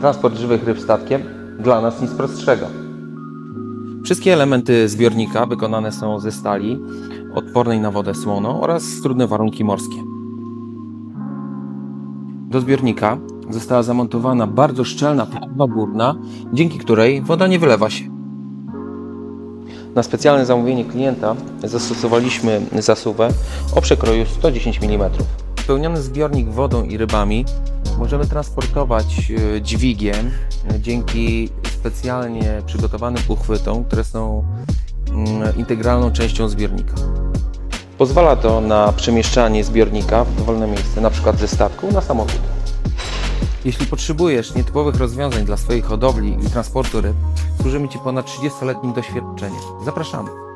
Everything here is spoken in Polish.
Transport żywych ryb statkiem dla nas nic prostszego. Wszystkie elementy zbiornika wykonane są ze stali odpornej na wodę słoną oraz trudne warunki morskie. Do zbiornika została zamontowana bardzo szczelna płatwa górna, dzięki której woda nie wylewa się. Na specjalne zamówienie klienta zastosowaliśmy zasuwę o przekroju 110 mm. Wypełniony zbiornik wodą i rybami możemy transportować e, dźwigiem e, dzięki specjalnie przygotowanym uchwytom, które są mm, integralną częścią zbiornika. Pozwala to na przemieszczanie zbiornika w dowolne miejsce, np. ze statku na samochód. Jeśli potrzebujesz nietypowych rozwiązań dla swojej hodowli i transportu ryb, służymy Ci ponad 30-letnim doświadczeniem. Zapraszamy!